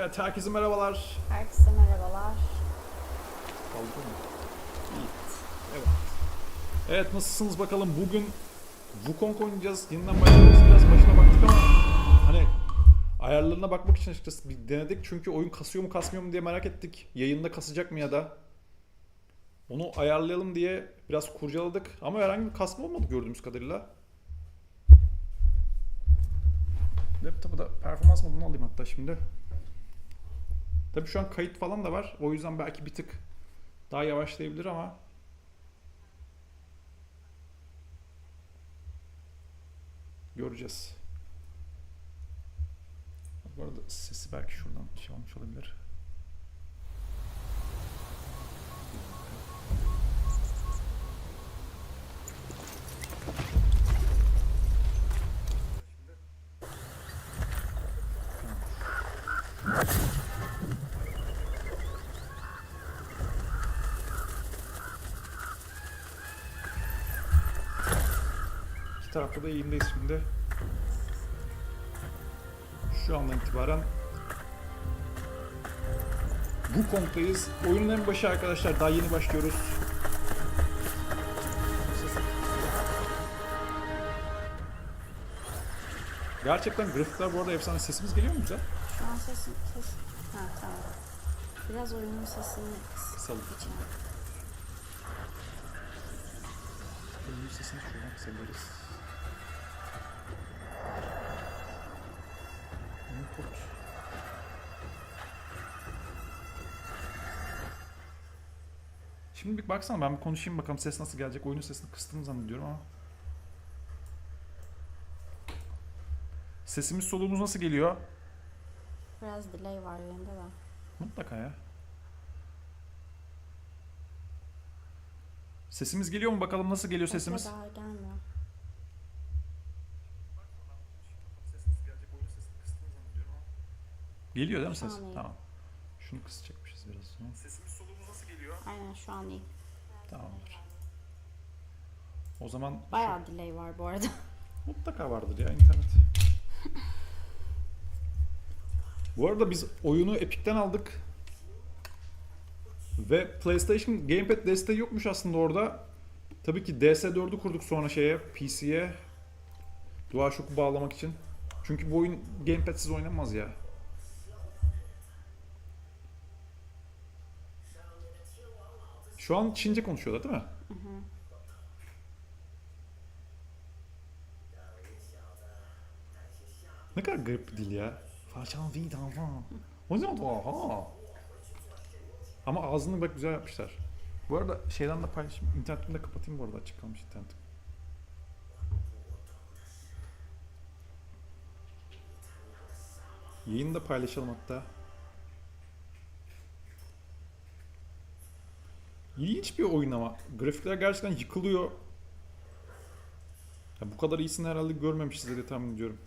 Evet herkese merhabalar. Herkese merhabalar. Mı? İyi. Evet. Evet nasılsınız bakalım bugün Wukong oynayacağız. Yeniden başlayacağız. Biraz başına baktık ama hani ayarlarına bakmak için açıkçası bir denedik. Çünkü oyun kasıyor mu kasmıyor mu diye merak ettik. Yayında kasacak mı ya da. Onu ayarlayalım diye biraz kurcaladık. Ama herhangi bir kasma olmadı gördüğümüz kadarıyla. Laptopu da performans modunu alayım hatta şimdi. Tabii şu an kayıt falan da var. O yüzden belki bir tık daha yavaşlayabilir ama göreceğiz. Bu arada sesi belki şuradan şey olmuş olabilir. İki tarafta da eğimdeyiz şimdi. Şu andan itibaren bu konktayız. Oyunun en başı arkadaşlar. Daha yeni başlıyoruz. Gerçekten grafikler bu arada efsane. Sesimiz geliyor mu güzel? Şu an sesim... Ses... Ha tamam. Biraz oyunun sesini kıs. Kısalım. Oyunun sesini şuradan kısabiliriz. Şimdi bir baksana ben bir konuşayım bakalım ses nasıl gelecek. Oyunun sesini kıstım zannediyorum ama. Sesimiz soluğumuz nasıl geliyor? Biraz delay var yönde de. Mutlaka ya. Sesimiz geliyor mu bakalım nasıl geliyor Bekle, sesimiz? daha gelmiyor. Geliyor değil mi ses? Tamam. Şunu kısacakmışız biraz. sonra. Sesimiz geliyor? Aynen şu an iyi. Tamamdır. O zaman Bayağı delay var bu arada. mutlaka vardır ya internet. Bu arada biz oyunu Epic'ten aldık. Ve PlayStation Gamepad desteği yokmuş aslında orada. Tabii ki DS4'ü kurduk sonra şeye, PC'ye. DualShock'u bağlamak için. Çünkü bu oyun Gamepad'siz oynanmaz ya. Şu an Çince konuşuyorlar değil mi? Ne kadar garip bir dil ya. Façan vi dava. O oldu? Ha. Ama ağzını bak güzel yapmışlar. Bu arada şeyden de paylaşayım. İnternetimi de kapatayım bu arada açık kalmış internetim. Yayını da paylaşalım hatta. İlginç bir oyun ama. Grafikler gerçekten yıkılıyor. Ya bu kadar iyisini herhalde görmemişiz diye tahmin ediyorum.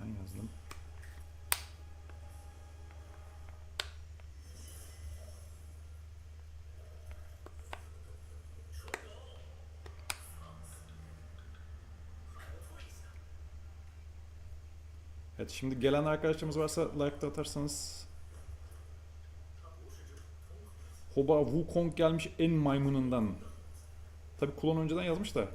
Ben yazdım. Evet şimdi gelen arkadaşlarımız varsa like da atarsanız Hoba Wukong gelmiş en maymunundan. Tabi klon önceden yazmış da.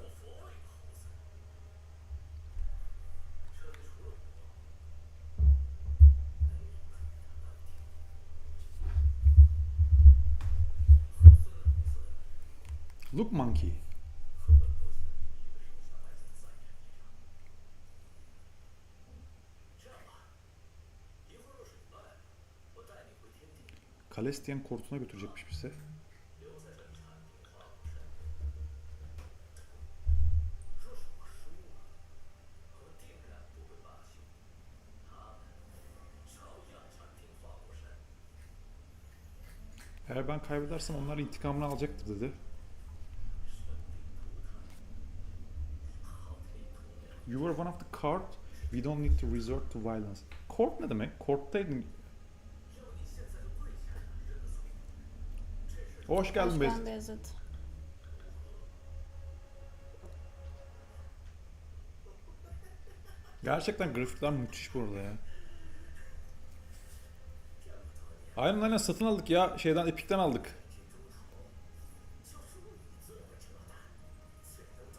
Look monkey. Kalestiyen kortuna götürecekmiş bize. Eğer ben kaybedersem onlar intikamını alacaktır dedi. You were one of the card. We don't need to resort to violence. Court ne demek? Court'taydın. Hoş geldin Hoş geldin Beyazıt. Gerçekten grafikler müthiş bu arada ya. Aynen aynen satın aldık ya. Şeyden Epic'ten aldık.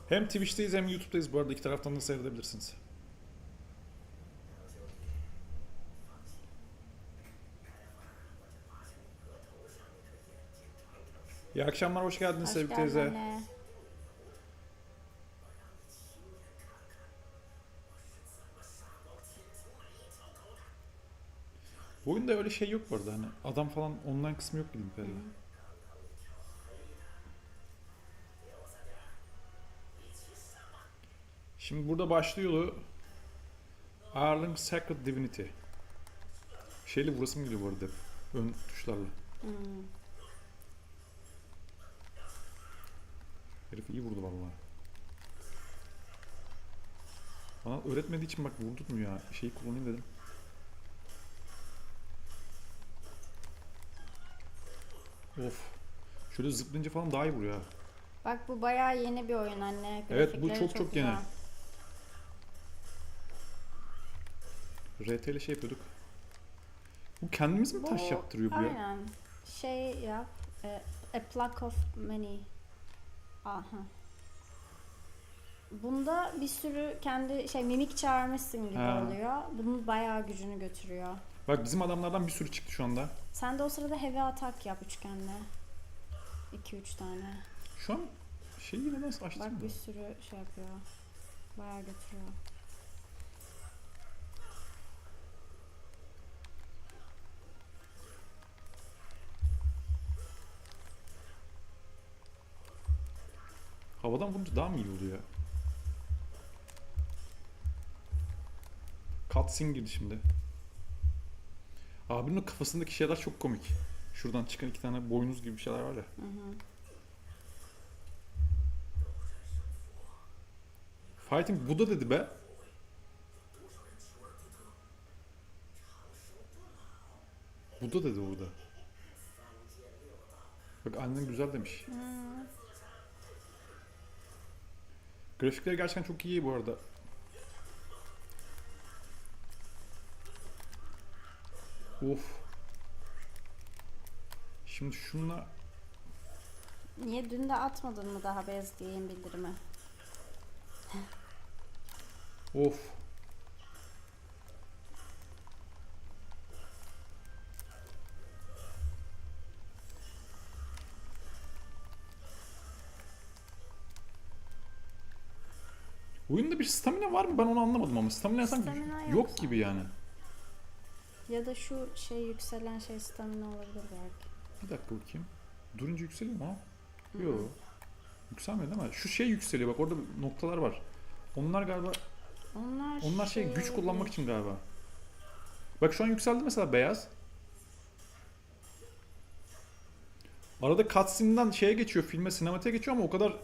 Hem Twitch'teyiz hem YouTube'dayız bu arada. iki taraftan da seyredebilirsiniz. İyi akşamlar, hoş geldiniz Hoş sevgili geldin teyze. anne. Bu oyunda öyle şey yok bu arada hani adam falan online kısmı yok bildiğim kadarıyla. Şimdi burada başlıyor Ireland Sacred Divinity. Şeyle burası mı geliyor bu arada? Ön tuşlarla. Hmm. Herif iyi vurdu vallahi. Bana öğretmediği için bak vurdurtmuyor ya. Şeyi kullanayım dedim. Of. Şöyle zıplayınca falan daha iyi vuruyor ha. Bak bu bayağı yeni bir oyun anne. Evet, bu Grafikleri çok çok yeni. RT ile şey yapıyorduk. Bu kendimiz mi taş Bu- yaptırıyor bu ya? Aynen. Şey yap. e, a pluck of many. Aha. Bunda bir sürü kendi şey mimik çağırmışsın gibi Ha. oluyor. Bunun bayağı gücünü götürüyor. Bak bizim adamlardan bir sürü çıktı şu anda. Sen de o sırada heavy atak yap üçgenle. 2-3 tane. Şu an şeyi neden açtım Bak mı? bir sürü şey yapıyor. Bayağı götürüyor. Havadan vurunca daha mı iyi oluyor? Cutscene girdi şimdi. Abinin kafasındaki şeyler çok komik. Şuradan çıkan iki tane boynuz gibi bir şeyler var ya. Hı hı. Fighting Buddha dedi be. Buddha dedi orada. Bak annen güzel demiş. Hı. Grafikleri gerçekten çok iyi bu arada. Of. Şimdi şunla Niye dün de atmadın mı daha beyaz yayın bildirimi? of. Oyunda bir stamina var mı? Ben onu anlamadım ama stamina sanki Stamina yok yok gibi yani. Ya da şu şey yükselen şey stamina olabilir belki. Bir dakika bakayım. Durunca yükseliyor mu? Yok. Yükselmiyor değil mi? Şu şey yükseliyor bak orada noktalar var. Onlar galiba Onlar, onlar şey güç olabilir. kullanmak için galiba. Bak şu an yükseldi mesela beyaz. Arada cutscene'den şeye geçiyor, filme, sinematiğe geçiyor ama o kadar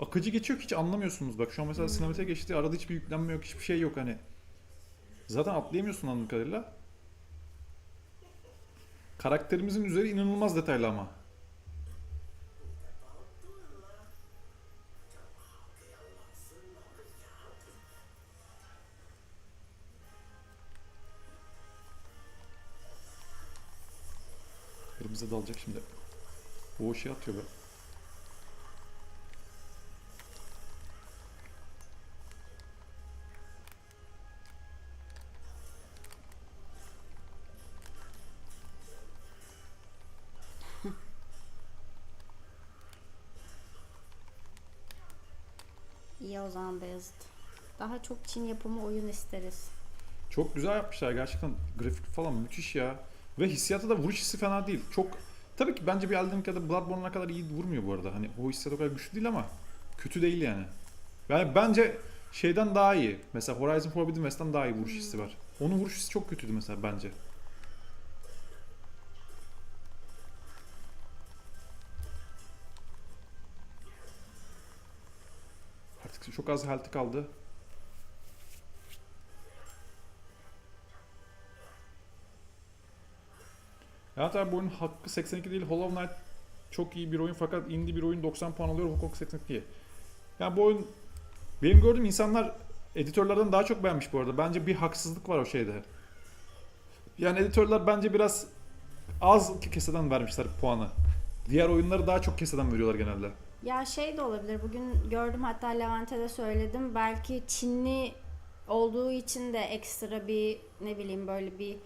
akıcı geçiyor ki hiç anlamıyorsunuz. Bak şu an mesela Hmm. sinematiğe geçti, arada hiçbir yüklenme yok, hiçbir şey yok hani. Zaten atlayamıyorsun anladığım kadarıyla. Karakterimizin üzeri inanılmaz detaylı ama. Kırmızı dalacak şimdi. O şey atıyor be. İyi o zaman Beyazıt. Daha çok Çin yapımı oyun isteriz. Çok güzel yapmışlar gerçekten. Grafik falan müthiş ya. Ve hissiyatı da vuruş hissi fena değil. Çok tabii ki bence bir Elden Ring Bloodborne'a kadar iyi vurmuyor bu arada. Hani o hissiyat o kadar güçlü değil ama kötü değil yani. Yani bence şeyden daha iyi. Mesela Horizon Forbidden West'ten daha iyi vuruş hissi var. Onun vuruş hissi çok kötüydü mesela bence. Çok az health'i kaldı. Ya tabii bu oyunun hakkı 82 değil. Hollow Knight çok iyi bir oyun fakat indie bir oyun 90 puan alıyor. Wukong 82. Yani bu oyun benim gördüğüm insanlar editörlerden daha çok beğenmiş bu arada. Bence bir haksızlık var o şeyde. Yani editörler bence biraz az keseden vermişler puanı. Diğer oyunları daha çok keseden veriyorlar genelde. Ya şey de olabilir. Bugün gördüm hatta Levent'e de söyledim. Belki Çinli olduğu için de ekstra bir ne bileyim böyle bir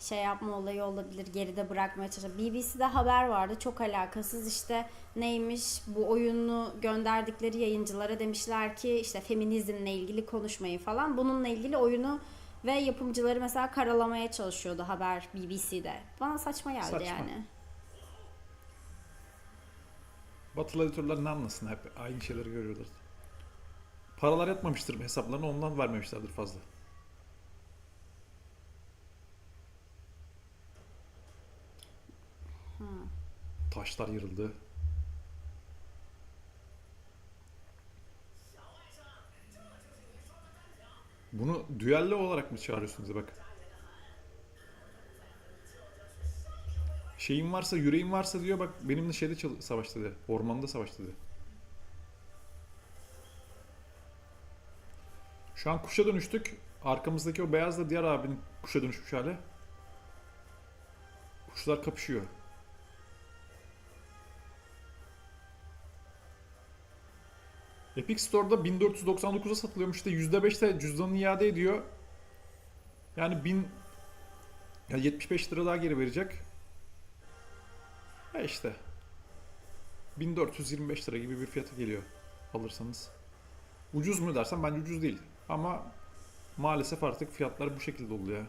şey yapma olayı olabilir. Geride bırakmaya çalışıyor. BBC'de haber vardı. Çok alakasız işte neymiş bu oyunu gönderdikleri yayıncılara demişler ki işte feminizmle ilgili konuşmayın falan. Bununla ilgili oyunu ve yapımcıları mesela karalamaya çalışıyordu haber BBC'de. Bana saçma geldi Saçma. yani. Batılı editörler ne anlasın hep aynı şeyleri görüyorlar. Paralar yatmamıştır hesaplarına ondan vermemişlerdir fazla. Taşlar yırıldı. Bunu düello olarak mı çağırıyorsunuz bak? Şeyin varsa, yüreğin varsa diyor bak benimle şeyde çal- savaş dedi. Ormanda savaş dedi. Şu an kuşa dönüştük. Arkamızdaki o beyaz da diğer abinin kuşa dönüşmüş hali. Kuşlar kapışıyor. Epic Store'da 1499'a satılıyormuş işte %5 de cüzdanını iade ediyor. Yani 1000 ya 75 lira daha geri verecek. Ya işte 1425 lira gibi bir fiyata geliyor alırsanız. Ucuz mu dersen bence ucuz değil. Ama maalesef artık fiyatlar bu şekilde oluyor.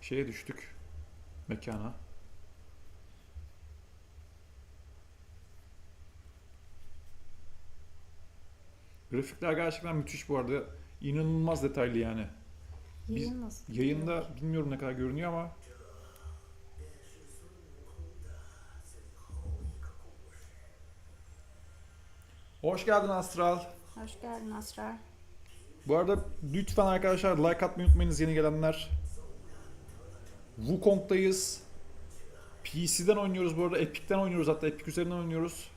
Şeye düştük. Mekana. Grafikler gerçekten müthiş bu arada. İnanılmaz detaylı yani. Biz- Yayın nasıl? Yayında bilmiyorum ne kadar görünüyor ama Hoş geldin Astral. Hoş geldin Asrar. Bu arada lütfen arkadaşlar like atmayı unutmayınız yeni gelenler. Wukong'dayız. PC'den oynuyoruz bu arada. Epic'ten oynuyoruz hatta Epic üzerinden oynuyoruz.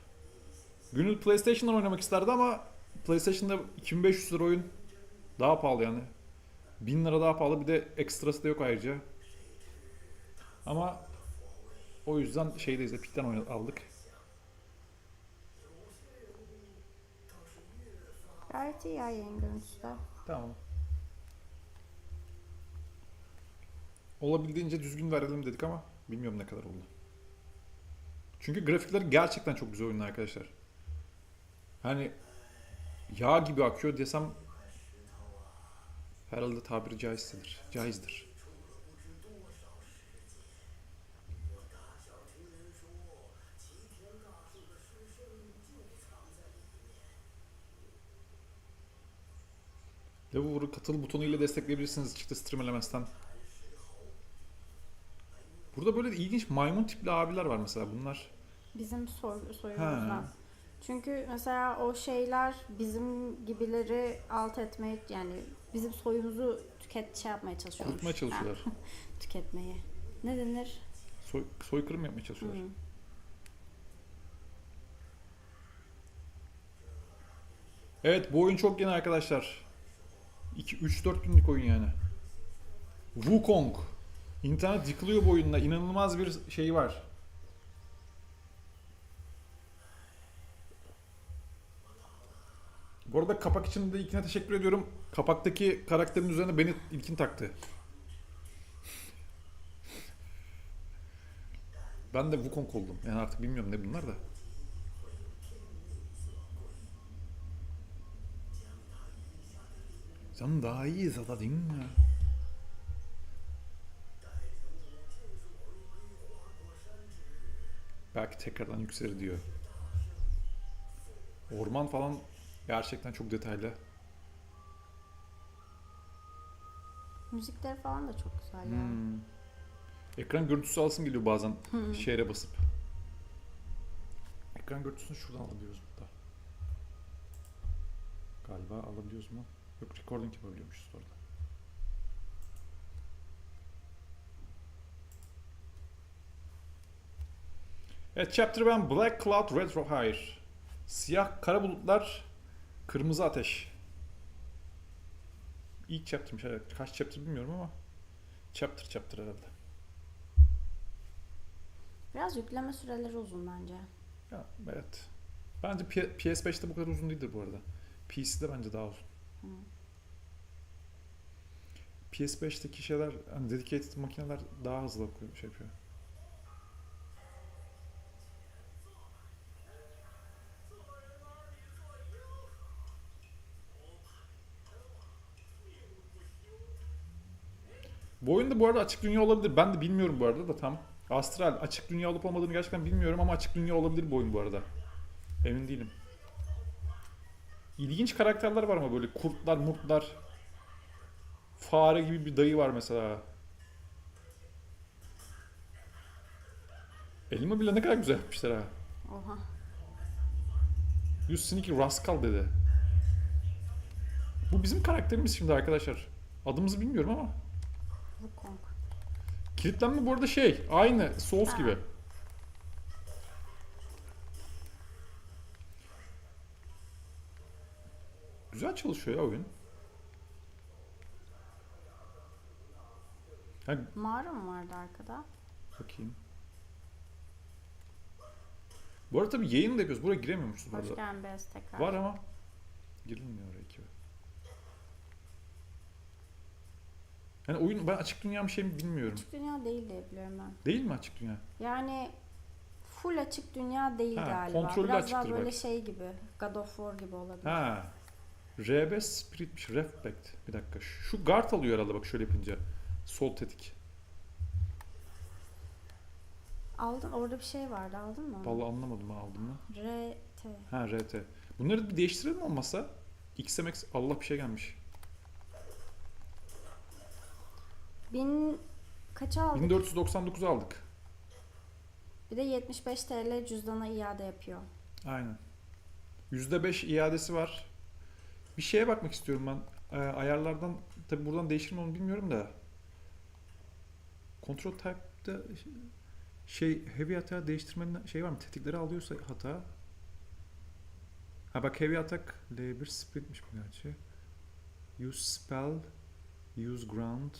Gönül PlayStation'dan oynamak isterdi ama PlayStation'da 2500 lira oyun daha pahalı yani. 1000 lira daha pahalı bir de ekstrası da yok ayrıca. Ama o yüzden şeydeyiz Epic'ten aldık. Gayet iyi ya yayın görüntüsü de. Tamam. Olabildiğince düzgün verelim dedik ama bilmiyorum ne kadar oldu. Çünkü grafikleri gerçekten çok güzel oyunlar arkadaşlar. Hani yağ gibi akıyor desem herhalde tabiri caizdir. Caizdir. Lavur'u katıl butonu ile destekleyebilirsiniz çıktı stream elemezden. Burada böyle ilginç maymun tipli abiler var mesela bunlar. Bizim soy, soyumuzdan. Çünkü mesela o şeyler bizim gibileri alt etmeye yani bizim soyumuzu tüket şey yapmaya çalışıyormuş. Kurutmaya çalışıyorlar. Ha, tüketmeye. Ne denir? Soy, soykırım yapmaya çalışıyorlar. Hı. Evet bu oyun çok yeni arkadaşlar. 2-3-4 günlük oyun yani. Wukong. İnternet yıkılıyor bu oyunla. İnanılmaz bir şey var. Bu arada kapak için de ilkine teşekkür ediyorum. Kapaktaki karakterin üzerine beni ilkin taktı. Ben de Wukong oldum. Yani artık bilmiyorum ne bunlar da. Sen daha iyi zaten değil mi? Belki tekrardan yükselir diyor. Orman falan gerçekten çok detaylı. Müzikleri falan da çok güzel ya. Hmm. Ekran görüntüsü alsın geliyor bazen şehre basıp. Ekran görüntüsünü şuradan alabiliyoruz burada. Galiba alabiliyoruz mu? Yok recording yapabiliyormuşuz orada. Evet chapter 1 Black Cloud Retro Hire. Siyah kara bulutlar, kırmızı ateş. İlk chapter'mış evet. Kaç chapter bilmiyorum ama chapter chapter herhalde. Biraz yükleme süreleri uzun bence. Ya evet. Bence P- PS5'te bu kadar uzun değildir bu arada. PC'de bence daha uzun. Hı. PS5'teki şeyler hani dedicated makineler daha hızlı okuyor, şey yapıyor. Bu oyunda bu arada açık dünya olabilir. Ben de bilmiyorum bu arada da tam. Astral açık dünya olup olmadığını gerçekten bilmiyorum ama açık dünya olabilir bu oyun bu arada. Emin değilim. İlginç karakterler var ama böyle kurtlar, murtlar. Fare gibi bir dayı var mesela. Elime bile ne kadar güzel yapmışlar ha. Oha. You sneaky rascal dedi. Bu bizim karakterimiz şimdi arkadaşlar. Adımızı bilmiyorum ama. Kilitlenme bu arada şey, aynı Souls gibi. Güzel çalışıyor ya oyun. Ha, Mağara mı vardı arkada? bakayım. Bu arada tabii yayın da yapıyoruz. Buraya giremiyormuşuz Hoş arada. geldin Beyaz tekrar. Var ama girilmiyor oraya ki. Yani oyun ben açık dünya bir şey mi bilmiyorum. Açık dünya değil diye biliyorum ben. Değil mi açık dünya? Yani full açık dünya değil Ha, galiba. kontrollü Biraz daha böyle belki. şey gibi. God of War gibi olabilir. Ha. RB Spirit'miş. Reflect. Bir dakika. Şu guard alıyor herhalde bak şöyle yapınca. Sol tetik. Aldın orada bir şey vardı aldın mı? Vallahi anlamadım ha aldım mı? R, T. Ha RT. Bunları bir değiştirelim olmasa. XMX Allah bir şey gelmiş. Bin kaça aldık? 1499 aldık. Bir de 75 TL cüzdana iade yapıyor. Aynen. %5 iadesi var. Bir şeye bakmak istiyorum ben. Ee, ayarlardan tabi buradan değişir mi onu bilmiyorum da. Control type'da şey heavy hata değiştirmenin şey var mı? Tetikleri alıyorsa hata. Ha bak heavy attack L1 splitmiş bu gerçi. Use spell, use ground.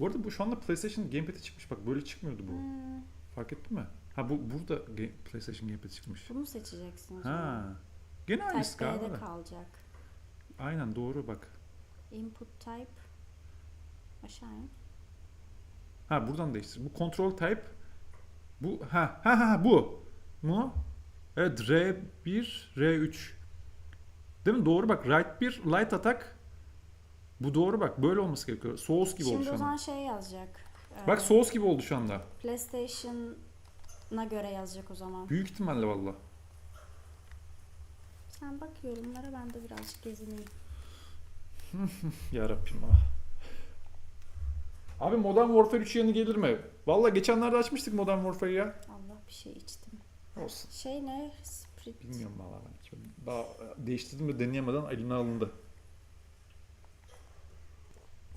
Bu arada bu şu anda PlayStation Gamepad'e çıkmış. Bak böyle çıkmıyordu bu. Hmm, Fark ettin mi? Ha bu burada Ga- PlayStation Gamepad'e çıkmış. bunu seçeceksin. Ha. Gene aynısı Type galiba. B'de kalacak. Aynen doğru bak. Input type aşağı in. Ha buradan değiştir. Bu control type bu ha ha ha bu mu? Evet R1 R3. Değil mi? Doğru bak. Right 1 light attack. Bu doğru bak. Böyle olması gerekiyor. Souls gibi oldu Şimdi şu o anda. zaman şey yazacak. Ee, Bak Souls gibi oldu şu anda. PlayStation'a göre yazacak o zaman. Büyük ihtimalle valla. Sen bak yorumlara ben de birazcık gezineyim. Ya Rabbim ah. Abi Modern Warfare 3 yeni gelir mi? Valla geçenlerde açmıştık Modern Warfare'ı ya. Allah bir şey içtim. Olsun. Şey ne? Sprit. Bilmiyorum valla ben. Daha değiştirdim de deneyemeden eline alındı.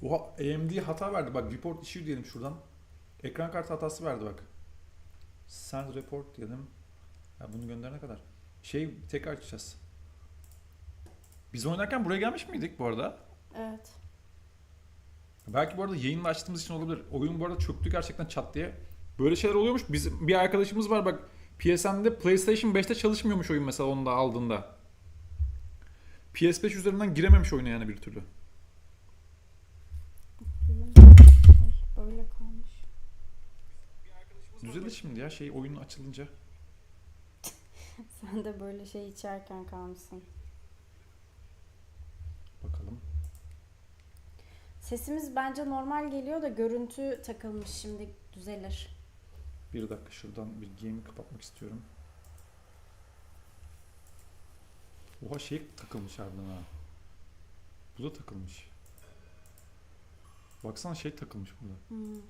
Oha AMD hata verdi bak report issue diyelim şuradan. Ekran kartı hatası verdi bak. Send report diyelim. Ya bunu gönderene kadar. Şey tekrar açacağız. Biz oynarken buraya gelmiş miydik bu arada? Evet. Belki bu arada yayında açtığımız için olabilir. Oyun bu arada çöktü gerçekten çat diye. Böyle şeyler oluyormuş. Bizim bir arkadaşımız var bak PSN'de PlayStation 5'te çalışmıyormuş oyun mesela onu da aldığında. PS5 üzerinden girememiş oyuna yani bir türlü. Düzelir şimdi ya şey oyun açılınca. Sen de böyle şey içerken kalmışsın. Bakalım. Sesimiz bence normal geliyor da görüntü takılmış şimdi düzelir. Bir dakika şuradan bir game'i kapatmak istiyorum. Oha şey takılmış harbiden ha. Bu da takılmış. Baksana şey takılmış burada. Hmm.